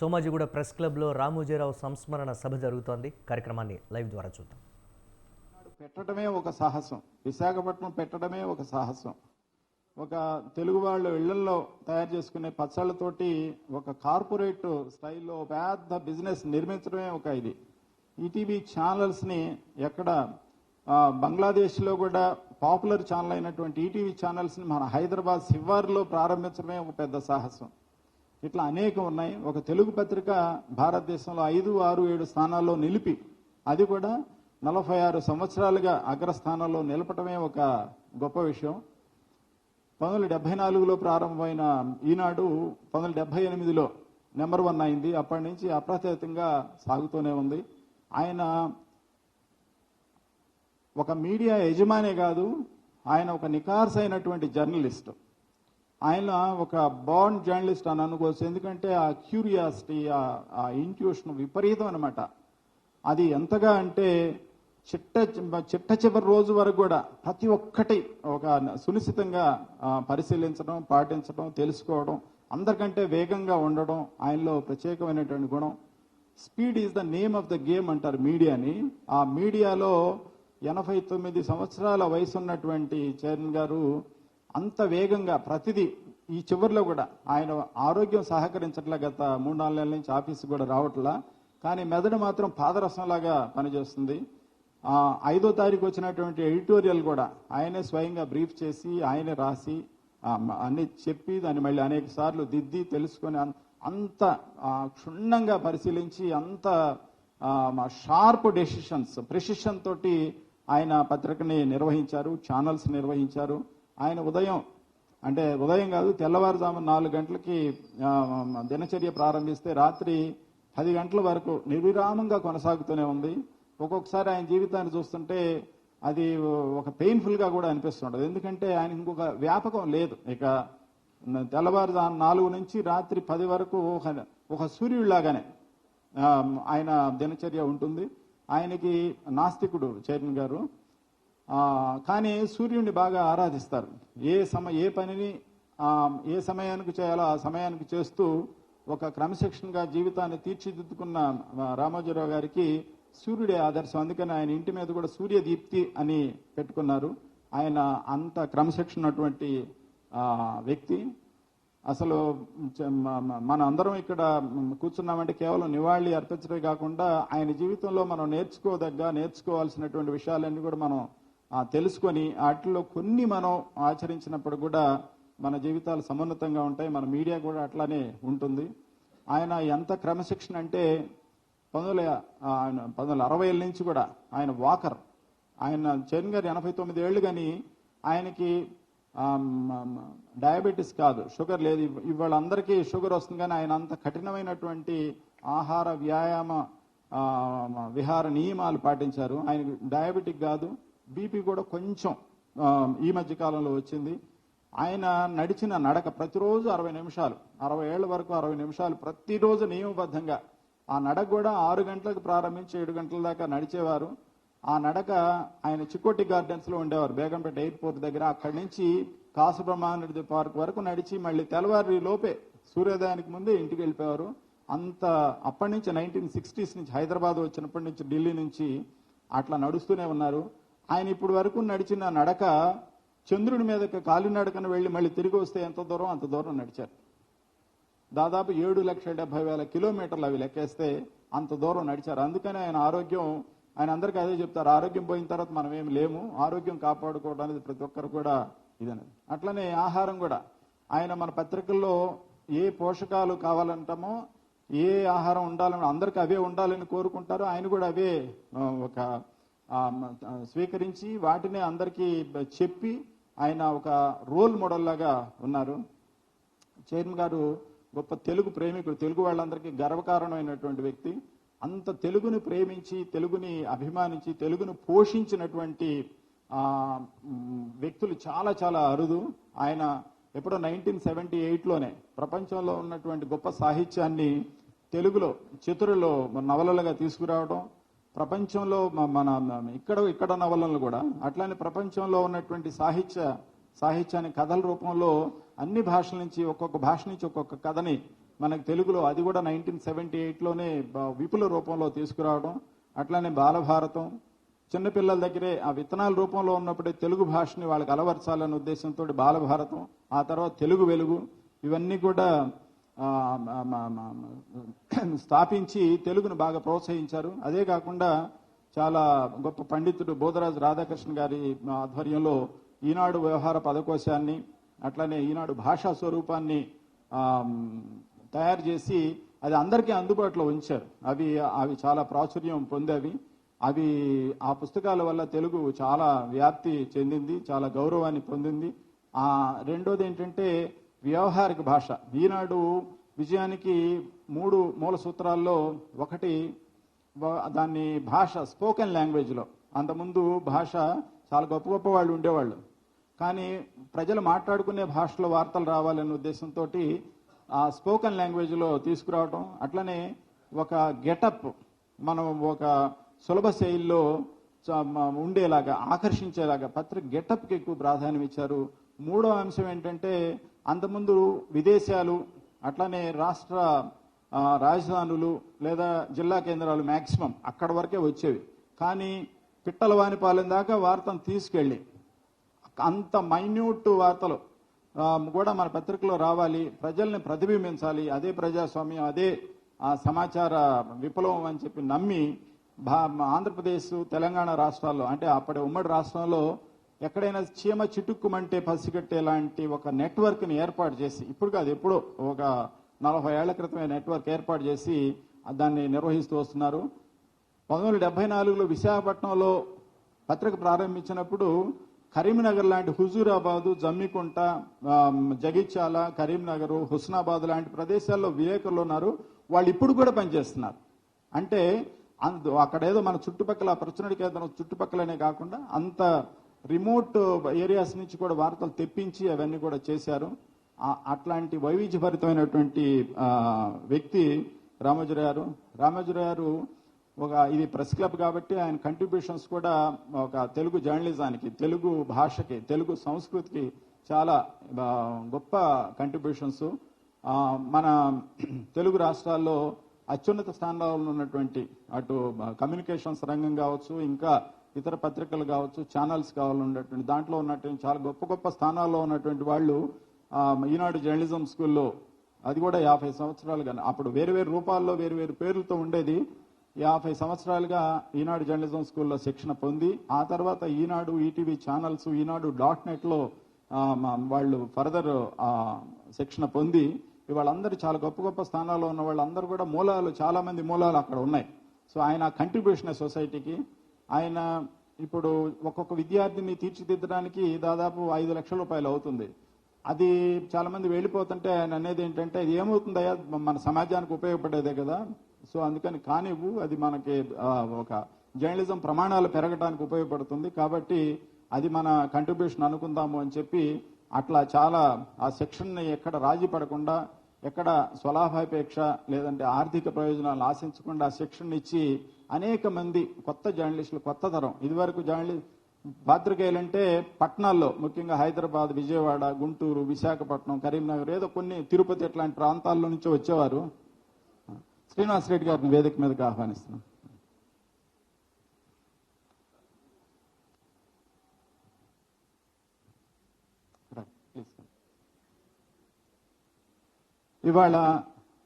Somajiguda press క్లబ్లో రామోజీరావు సంస్మరణ సభ జరుగుతోంది. కార్యక్రమాన్ని లైవ్ ద్వారా చూద్దాం. పెట్టడమే ఒక సాహసం. విశాఖపట్నం పెట్టడమే ఒక సాహసం. ఒక తెలుగు వాళ్ళు ఇళ్ళలో తయారు చేసుకునే పచ్చళ్ళతోటి ఒక కార్పొరేట్ స్టైల్లో పెద్ద బిజినెస్ నిర్మించడమే ఒక ఇది. ఈటీవీ ఛానల్స్ని ఎక్కడ బంగ్లాదేశ్లో కూడా పాపులర్ ఛానల్ అయినటువంటి ఈటీవీ ఛానల్స్ని మన హైదరాబాద్ శివార్లో ప్రారంభించడమే ఒక పెద్ద సాహసం. ఇట్లా అనేకం ఉన్నాయి. ఒక తెలుగు పత్రిక భారతదేశంలో ఐదు ఆరు ఏడు స్థానాల్లో నిలిపి అది కూడా నలభై ఆరు సంవత్సరాలుగా అగ్రస్థానంలో నిలపటమే ఒక గొప్ప విషయం. పంతొమ్మిది డెబ్బై నాలుగులో ప్రారంభమైన ఈనాడు పంతొమ్మిది డెబ్బై ఎనిమిదిలో నెంబర్ వన్ అయింది. అప్పటి నుంచి అప్రతితంగా సాగుతూనే ఉంది. ఆయన ఒక మీడియా యజమానే కాదు ఆయన ఒక నికార్స్ అయినటువంటి జర్నలిస్ట్. ఆయన ఒక బాండ్ జర్నలిస్ట్ అని అనుకోవచ్చు. ఎందుకంటే ఆ క్యూరియాసిటీ ఆ ఇంట్యూషన్ విపరీతం అనమాట అది ఎంతగా అంటే చిట్ట చిట్ట చివరి రోజు వరకు కూడా ప్రతి ఒక్కటి ఒక సునిశ్చితంగా పరిశీలించడం పాటించడం తెలుసుకోవడం అందరికంటే వేగంగా ఉండడం ఆయనలో ప్రత్యేకమైనటువంటి గుణం. Speed is the name of the game అంటారు మీడియాని. ఆ మీడియాలో ఎనభై తొమ్మిది సంవత్సరాల వయసు ఉన్నటువంటి చైర్మన్ గారు అంత వేగంగా ప్రతిదీ ఈ చివరిలో కూడా ఆయన ఆరోగ్యం సహకరించట్లా గత మూడు నాలుగు నెలల నుంచి ఆఫీస్కి కూడా రావట్లా. కానీ మెదడు మాత్రం పాదరసంలాగా పనిచేస్తుంది. ఐదో తారీఖు వచ్చినటువంటి ఎడిటోరియల్ కూడా ఆయనే స్వయంగా బ్రీఫ్ చేసి ఆయనే రాసి అన్ని చెప్పి దాన్ని మళ్ళీ అనేక సార్లు దిద్ది తెలుసుకొని అంత క్షుణ్ణంగా పరిశీలించి అంత షార్ప్ డెసిషన్స్ ప్రెసిషన్ తోటి ఆయన పత్రికని నిర్వహించారు ఛానల్స్ నిర్వహించారు. ఆయన ఉదయం అంటే ఉదయం కాదు తెల్లవారుజామున నాలుగు గంటలకి దినచర్య ప్రారంభిస్తే రాత్రి పది గంటల వరకు నిర్విరామంగా కొనసాగుతూనే ఉంది. ఒక్కొక్కసారి ఆయన జీవితాన్ని చూస్తుంటే అది ఒక పెయిన్ఫుల్గా కూడా అనిపిస్తుంటది. ఎందుకంటే ఆయన ఇంకొక వ్యాపకం లేదు. ఇక తెల్లవారుజాము నాలుగు నుంచి రాత్రి పది వరకు ఒక ఒక సూర్యుడిలాగానే ఆయన దినచర్య ఉంటుంది. ఆయనకి నాస్తికుడు చైర్మన్ గారు. కానీ సూర్యుడిని బాగా ఆరాధిస్తారు. ఏ సమ ఏ పనిని ఏ సమయానికి చేయాలో ఆ సమయానికి చేస్తూ ఒక క్రమశిక్షణగా జీవితాన్ని తీర్చిదిద్దుకున్న రామోజీరావు గారికి సూర్యుడే ఆదర్శం. అందుకని ఆయన ఇంటి మీద కూడా సూర్య దీప్తి అని పెట్టుకున్నారు. ఆయన అంత క్రమశిక్షణ ఉన్నటువంటి వ్యక్తి. అసలు మన అందరం ఇక్కడ కూర్చున్నామంటే కేవలం నివాళి అర్పించడమే కాకుండా ఆయన జీవితంలో మనం నేర్చుకోదగ్గ నేర్చుకోవాల్సినటువంటి విషయాలన్నీ కూడా మనం తెలుసుకొని వాటిలో కొన్ని మనం ఆచరించినప్పుడు కూడా మన జీవితాలు సమున్నతంగా ఉంటాయి. మన మీడియా కూడా అట్లానే ఉంటుంది. ఆయన ఎంత క్రమశిక్షణ అంటే పంతొమ్మిది వందల ఆయన పంతొమ్మిది అరవై ఏళ్ళ నుంచి కూడా ఆయన వాకర్. ఆయన చైన్ గారు ఎనభై తొమ్మిది ఏళ్ళు కానీ ఆయనకి డయాబెటీస్ కాదు షుగర్ లేదు. ఇవాళందరికీ ఇవాళ అందరికీ షుగర్ వస్తుంది కానీ ఆయన అంత కఠినమైనటువంటి ఆహార వ్యాయామ విహార నియమాలు పాటించారు. ఆయనకి డయాబెటిక్ కాదు. బీపీ కూడా కొంచెం ఈ మధ్య కాలంలో వచ్చింది. ఆయన నడిచిన నడక ప్రతిరోజు అరవై నిమిషాలు అరవై ఏళ్ళ వరకు అరవై నిమిషాలు ప్రతిరోజు నియమబద్ధంగా. ఆ నడక కూడా ఆరు గంటలకు ప్రారంభించి ఏడు గంటల దాకా నడిచేవారు. ఆ నడక ఆయన చిక్కోటి గార్డెన్స్లో ఉండేవారు బేగంపేట ఎయిర్పోర్ట్ దగ్గర. అక్కడి నుంచి కాసుబ్రహ్మానుడి పార్క్ వరకు నడిచి మళ్ళీ తెల్లవారి లోపే సూర్యోదయానికి ముందే ఇంటికి వెళ్ళిపోయారు అంత అప్పటి నుంచి నైన్టీన్ సిక్స్టీస్ నుంచి హైదరాబాద్ వచ్చినప్పటి నుంచి ఢిల్లీ నుంచి అట్లా నడుస్తూనే ఉన్నారు. ఆయన ఇప్పుడు వరకు నడిచిన నడక చంద్రుడి మీదకి కాలినడకను వెళ్ళి మళ్ళీ తిరిగి వస్తే ఎంత దూరం అంత దూరం నడిచారు. దాదాపు ఏడు లక్షల డెబ్బై వేల కిలోమీటర్లు అవి లెక్కేస్తే అంత దూరం నడిచారు. అందుకని ఆయన ఆరోగ్యం ఆయన అందరికీ అదే చెప్తారు ఆరోగ్యం పోయిన తర్వాత మనం ఏమి లేము ఆరోగ్యం కాపాడుకోవడం అనేది ప్రతి ఒక్కరు కూడా ఇదనేది అట్లనే ఆహారం కూడా. ఆయన మన పత్రికల్లో ఏ పోషకాలు కావాలంటామో ఏ ఆహారం ఉండాలని అందరికి అవే ఉండాలని కోరుకుంటారు. ఆయన కూడా అవే ఒక స్వీకరించి వాటిని అందరికీ చెప్పి ఆయన ఒక రోల్ మోడల్ లాగా ఉన్నారు. చైర్మన్ గారు గొప్ప తెలుగు ప్రేమికుడు తెలుగు వాళ్ళందరికీ గర్వకారణమైనటువంటి వ్యక్తి. అంత తెలుగుని ప్రేమించి తెలుగుని అభిమానించి తెలుగును పోషించినటువంటి వ్యక్తులు చాలా చాలా అరుదు. ఆయన ఎప్పుడో నైన్టీన్ సెవెంటీ ఎయిట్లోనే ప్రపంచంలో ఉన్నటువంటి గొప్ప సాహిత్యాన్ని తెలుగులో చిత్రులో నవలలుగా తీసుకురావడం ప్రపంచంలో మ- మన ఇక్కడ ఇక్కడ నవలలు కూడా అట్లానే ప్రపంచంలో ఉన్నటువంటి సాహిత్య సాహిత్యాన్ని కథల రూపంలో అన్ని భాషల నుంచి ఒక్కొక్క భాష నుంచి ఒక్కొక్క కథని మనకు తెలుగులో అది కూడా నైన్టీన్ సెవెంటీ ఎయిట్లోనే విపుల రూపంలో తీసుకురావడం అట్లానే బాలభారతం చిన్నపిల్లల దగ్గరే ఆ విత్తనాల రూపంలో ఉన్నప్పుడే తెలుగు భాషని వాళ్ళకి అలవర్చాలనే ఉద్దేశంతో బాలభారతం ఆ తర్వాత తెలుగు వెలుగు ఇవన్నీ కూడా స్థాపించి తెలుగును బాగా ప్రోత్సహించారు. అదే కాకుండా చాలా గొప్ప పండితుడు బోధరాజు రాధాకృష్ణ గారి ఆధ్వర్యంలో ఈనాడు వ్యవహార పదకోశాన్ని అట్లనే ఈనాడు భాషా స్వరూపాన్ని తయారు చేసి అది అందరికీ అందుబాటులో ఉంచారు. అవి అవి చాలా ప్రాచుర్యం పొందేవి. అవి ఆ పుస్తకాల వల్ల తెలుగు చాలా వ్యాప్తి చెందింది చాలా గౌరవాన్ని పొందింది. ఆ రెండోది ఏంటంటే వ్యవహారిక భాష. ఈనాడు విజయానికి మూడు మూల సూత్రాల్లో ఒకటి దాన్ని భాష స్పోకెన్ లాంగ్వేజ్లో. అంతకుముందు భాష చాలా గొప్ప గొప్ప వాళ్ళు ఉండేవాళ్ళు. కానీ ప్రజలు మాట్లాడుకునే భాషలో వార్తలు రావాలనే ఉద్దేశంతో ఆ స్పోకెన్ లాంగ్వేజ్లో తీసుకురావటం అట్లనే ఒక గెటప్ మనం ఒక సులభ శైలిలో ఉండేలాగా ఆకర్షించేలాగా పత్రిక గెటప్కి ఎక్కువ ప్రాధాన్యం ఇచ్చారు. మూడో అంశం ఏంటంటే అంతకుముందు విదేశాలు అట్లనే రాష్ట్ర రాజధానులు లేదా జిల్లా కేంద్రాలు మ్యాక్సిమం అక్కడ వరకే వచ్చేవి. కానీ పిట్టల వానిపాలెం దాకా వార్తను తీసుకెళ్ళి అంత మైన్యూట్ వార్తలు కూడా మన పత్రికలో రావాలి ప్రజల్ని ప్రతిబింబించాలి అదే ప్రజాస్వామ్యం అదే ఆ సమాచార విప్లవం అని చెప్పి నమ్మి ఆంధ్రప్రదేశ్ తెలంగాణ రాష్ట్రాల్లో అంటే అప్పటి ఉమ్మడి రాష్ట్రంలో ఎక్కడైనా చీమ చిటుక్కుమంటే పసిగట్టే లాంటి ఒక నెట్వర్క్ని ఏర్పాటు చేసి ఇప్పుడు కాదు ఎప్పుడో ఒక నలభై ఏళ్ళ క్రితమే నెట్వర్క్ ఏర్పాటు చేసి దాన్ని నిర్వహిస్తూ వస్తున్నారు. పంతొమ్మిది వందల డెబ్బై నాలుగులో విశాఖపట్నంలో పత్రిక ప్రారంభించినప్పుడు కరీంనగర్ లాంటి హుజూరాబాదు జమ్మికుంట జగిత్యాల కరీంనగర్ హుస్నాబాద్ లాంటి ప్రదేశాల్లో విలేకరులు ఉన్నారు. వాళ్ళు ఇప్పుడు కూడా పనిచేస్తున్నారు. అంటే అందు అక్కడ ఏదో మన చుట్టుపక్కల ప్రచురణ కేంద్రం చుట్టుపక్కలనే కాకుండా అంత రిమోట్ ఏరియాస్ నుంచి కూడా వార్తలు తెప్పించి అవన్నీ కూడా చేశారు. అట్లాంటి వైవిధ్యభరితమైనటువంటి వ్యక్తి రామోజీరావు గారు. రామోజీరావు గారు ఒక ఇది ప్రెస్ క్లబ్ కాబట్టి ఆయన కంట్రిబ్యూషన్స్ కూడా ఒక తెలుగు జర్నలిజానికి తెలుగు భాషకి తెలుగు సంస్కృతికి చాలా గొప్ప కంట్రిబ్యూషన్స్ మన తెలుగు రాష్ట్రాల్లో అత్యున్నత స్థానంలో ఉన్నటువంటి అటు కమ్యూనికేషన్స్ రంగం కావచ్చు ఇంకా ఇతర పత్రికలు కావచ్చు ఛానల్స్ కావాలన్నటువంటి దాంట్లో ఉన్నటువంటి చాలా గొప్ప గొప్ప స్థానాల్లో ఉన్నటువంటి వాళ్ళు ఈనాడు జర్నలిజం స్కూల్లో అది కూడా యాభై సంవత్సరాలు కానీ అప్పుడు వేరు వేరు రూపాల్లో వేరు వేరు పేర్లతో ఉండేది. యాభై సంవత్సరాలుగా ఈనాడు జర్నలిజం స్కూల్లో శిక్షణ పొంది ఆ తర్వాత Eenadu ETV channels Eenadu dot నెట్లో వాళ్ళు ఫర్దర్ శిక్షణ పొంది వాళ్ళందరూ చాలా గొప్ప గొప్ప స్థానాల్లో ఉన్న వాళ్ళందరూ కూడా మూలాలు చాలామంది మూలాలు అక్కడ ఉన్నాయి. సో ఆయన కంట్రిబ్యూషన్ సొసైటీకి ఆయన ఇప్పుడు ఒక్కొక్క విద్యార్థిని తీర్చిదిద్దడానికి దాదాపు ఐదు లక్షల రూపాయలు అవుతుంది. అది చాలా మంది వెళ్ళిపోతుంటే ఆయన అనేది ఏంటంటే అది ఏమవుతుందయ్యా మన సమాజానికి ఉపయోగపడేదే కదా. సో అందుకని కానివ్వు అది మనకి ఒక జర్నలిజం ప్రమాణాలు పెరగడానికి ఉపయోగపడుతుంది. కాబట్టి అది మన కంట్రిబ్యూషన్ అనుకుందాము అని చెప్పి అట్లా చాలా ఆ సెక్షన్ని ఎక్కడ రాజీ పడకుండా ఎక్కడ స్వలాభాపేక్ష లేదంటే ఆర్థిక ప్రయోజనాలు ఆశించకుండా ఆ శిక్షణ ఇచ్చి అనేక మంది కొత్త జర్నలిస్టులు కొత్త తరం. ఇదివరకు జర్నలి పాత్రికేయులంటే పట్టణాల్లో ముఖ్యంగా హైదరాబాద్ విజయవాడ గుంటూరు విశాఖపట్నం కరీంనగర్ ఏదో కొన్ని తిరుపతి ఇట్లాంటి ప్రాంతాల్లో నుంచి వచ్చేవారు. శ్రీనివాస్ రెడ్డి గారిని వేదిక మీదకి ఆహ్వానిస్తున్నాం. ఇవాళ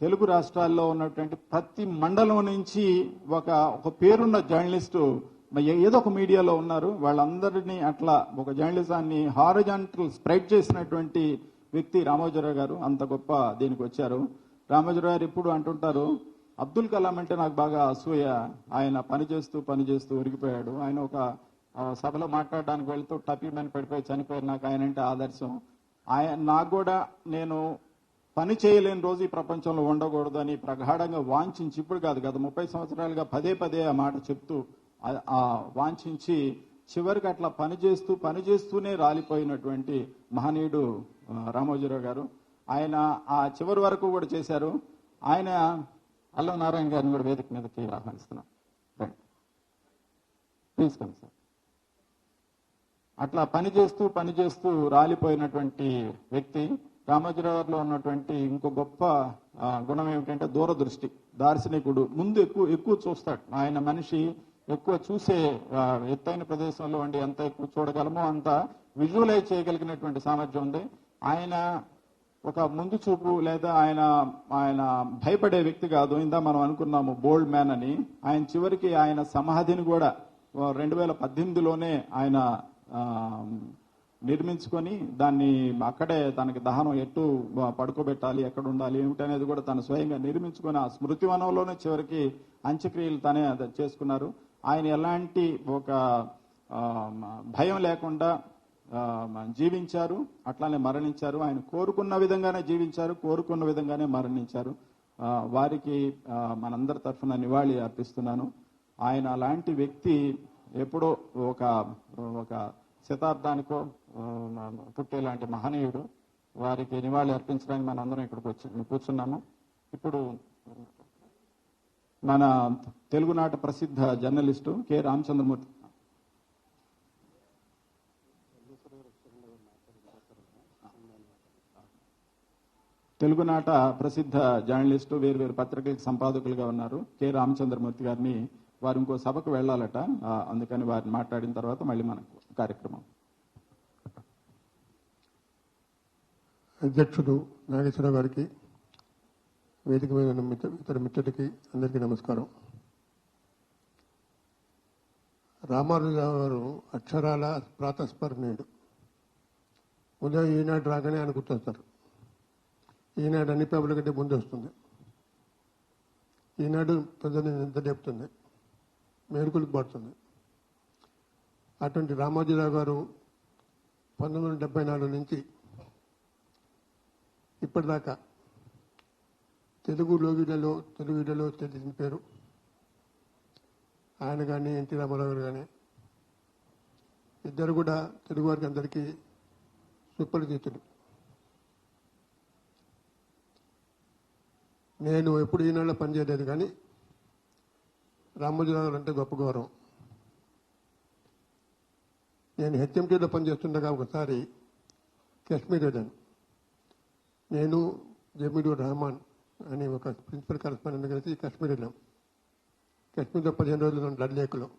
తెలుగు రాష్ట్రాల్లో ఉన్నటువంటి ప్రతి మండలం నుంచి ఒక ఒక పేరున్న జర్నలిస్టు ఏదో ఒక మీడియాలో ఉన్నారు. వాళ్ళందరినీ అట్లా ఒక జర్నలిజాన్ని హారజాంటల్ స్ప్రెడ్ చేసినటువంటి వ్యక్తి రామోజీరావు గారు. అంత గొప్ప దీనికి వచ్చారు. రామోజీరావు గారు ఇప్పుడు అంటుంటారు అబ్దుల్ కలాం అంటే నాకు బాగా అసూయ. ఆయన పని చేస్తూ ఉరిగిపోయాడు. ఆయన ఒక సభలో మాట్లాడడానికి వెళ్తూ టపీమని పడిపోయి చనిపోయారు నాకు ఆయన అంటే ఆదర్శం. ఆయన నాకు కూడా నేను పని చేయలేని రోజు ఈ ప్రపంచంలో ఉండకూడదు అని ప్రగాఢంగా వాంఛించి ఇప్పుడు కాదు గత ముప్పై సంవత్సరాలుగా పదే పదే ఆ మాట చెప్తూ వాంఛించి చివరికి అట్లా పని చేస్తూ పని చేస్తూనే రాలిపోయినటువంటి మహనీయుడు రామోజీరావు గారు. ఆయన ఆ చివరి వరకు కూడా చేశారు. ఆయన అల్లం నారాయణ గారిని కూడా వేదిక మీదకి ఆహ్వానిస్తున్నాం. తీసుకోండి సార్. అట్లా పని చేస్తూ పని చేస్తూ రాలిపోయినటువంటి వ్యక్తి రామోజీరావులో ఉన్నటువంటి ఇంకో గొప్ప గుణం ఏమిటంటే దూరదృష్టి దార్శనికుడు. ముందు ఎక్కువ ఎక్కువ చూస్తాడు. ఆయన మనిషి ఎక్కువ చూసే ఎత్తైన ప్రదేశంలో ఉండి ఎంత ఎక్కువ చూడగలమో అంత విజువలైజ్ చేయగలిగినటువంటి సామర్థ్యం ఉంది. ఆయన ఒక ముందు చూపు లేదా ఆయన ఆయన భయపడే వ్యక్తి కాదు. ఇందా మనం అనుకున్నాము బోల్డ్ మ్యాన్ అని. ఆయన చివరికి ఆయన సమాధిని కూడా రెండు వేల పద్దెనిమిదిలోనే ఆయన నిర్మించుకొని దాన్ని అక్కడే తనకి దహనం ఎట్టు పడుకోబెట్టాలి ఎక్కడ ఉండాలి ఏమిటి అనేది కూడా తను స్వయంగా నిర్మించుకొని ఆ స్మృతి వనంలోనే చివరికి అంత్యక్రియలు తనే చేసుకున్నారు. ఆయన ఎలాంటి ఒక భయం లేకుండా జీవించారు. అట్లానే మరణించారు. ఆయన కోరుకున్న విధంగానే జీవించారు. కోరుకున్న విధంగానే మరణించారు. వారికి మనందరి తరఫున నివాళి అర్పిస్తున్నాను. ఆయన అలాంటి వ్యక్తి ఎప్పుడో ఒక ఒక శతాబ్దానికో పుట్టే లాంటి మహనీయుడు. వారికి నివాళి అర్పించడానికి మనందరం ఇక్కడికి వచ్చి కూర్చున్నాము. ఇప్పుడు మన తెలుగునాట ప్రసిద్ధ జర్నలిస్టు కె. రామచంద్రమూర్తి. తెలుగునాట ప్రసిద్ధ జర్నలిస్టు వేరు వేరు పత్రికలకు సంపాదకులుగా ఉన్నారు కె. రామచంద్రమూర్తి గారిని వారు ఇంకో సభకు వెళ్ళాలట. అందుకని వారిని మాట్లాడిన తర్వాత మళ్ళీ మనకు కార్యక్రమం. అధ్యక్షుడు నాగేశ్వరరావు గారికి వేదిక మీద ఇతర మిత్రుడికి అందరికీ నమస్కారం. రామారావు గారు అక్షరాల ప్రాతస్మరణీయుడు ఉదయం ఈనాడు రాగానే ఆయన గుర్తొస్తారు. ఈనాడు అన్ని పేపర్ల కంటే ముందు వస్తుంది. ఈనాడు ప్రజల్ని నిద్ర చెప్తుంది? మేలుకులకు పడుతుంది అటువంటి రామోజీరావు గారు పంతొమ్మిది వందల డెబ్బై నాలుగు నుంచి ఇప్పటిదాకా తెలుగు లోగిడలో తెలుగు ఇడలో తెలిసిన పేరు. ఆయన కానీ ఎన్టీ రామారావు గారు కానీ ఇద్దరు కూడా తెలుగు వారికి అందరికీ సుపరిచితులు నేను ఎప్పుడు ఈనాడులో పనిచేయలేదు కానీ రామోజీరావు అంటే గొప్ప గౌరవం. నేను హెచ్ఎంటీలో పనిచేస్తుండగా ఒకసారి కాశ్మీర్ వెళ్ళాను. నేను జమీడు రహమాన్ అని ఒక ప్రిన్సిపల్ కరెస్పాండెంట్ కలిసి కాశ్మీర్ వెళ్ళాం. కాశ్మీర్లో పదిహేను రోజులు డల్ లేకులో.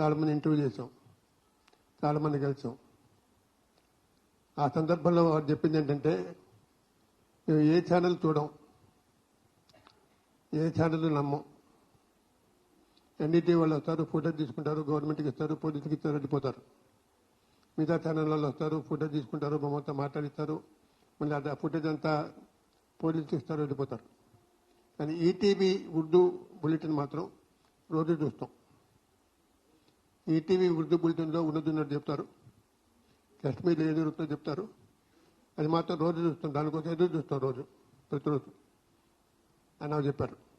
చాలామంది ఇంటర్వ్యూ చేసాం చాలామంది కలిసాం ఆ సందర్భంలో వారు చెప్పింది ఏంటంటే మేము ఏ ఛానల్ చూడం ఏ ఛానల్ నమ్మం ఎన్డీటీ వాళ్ళు వస్తారు ఫోటో తీసుకుంటారు గవర్నమెంట్కి ఇస్తారు పోలీసుకి ఇస్తారు వెళ్ళిపోతారు. మిగతా ఛానల్ వాళ్ళు వస్తారు ఫోటో తీసుకుంటారు బొమ్మతో మాట్లాడిస్తారు. మళ్ళీ ఆ ఫుటేజ్ అంతా పోలీసుకి ఇస్తారు వెళ్ళిపోతారు. కానీ ఈటీవీ ఉర్దూ బులెటిన్ మాత్రం రోజు చూస్తాం. ఈటీవీ ఉర్దూ బులెటిన్లో ఉన్నది చెప్తారు. కాశ్మీర్లో ఏది జరుగుతుందో చెప్తారు. అది మాత్రం రోజు చూస్తాం. దానికోసం ఎదురు చూస్తాం రోజు ప్రతిరోజు. అని చెప్పారు.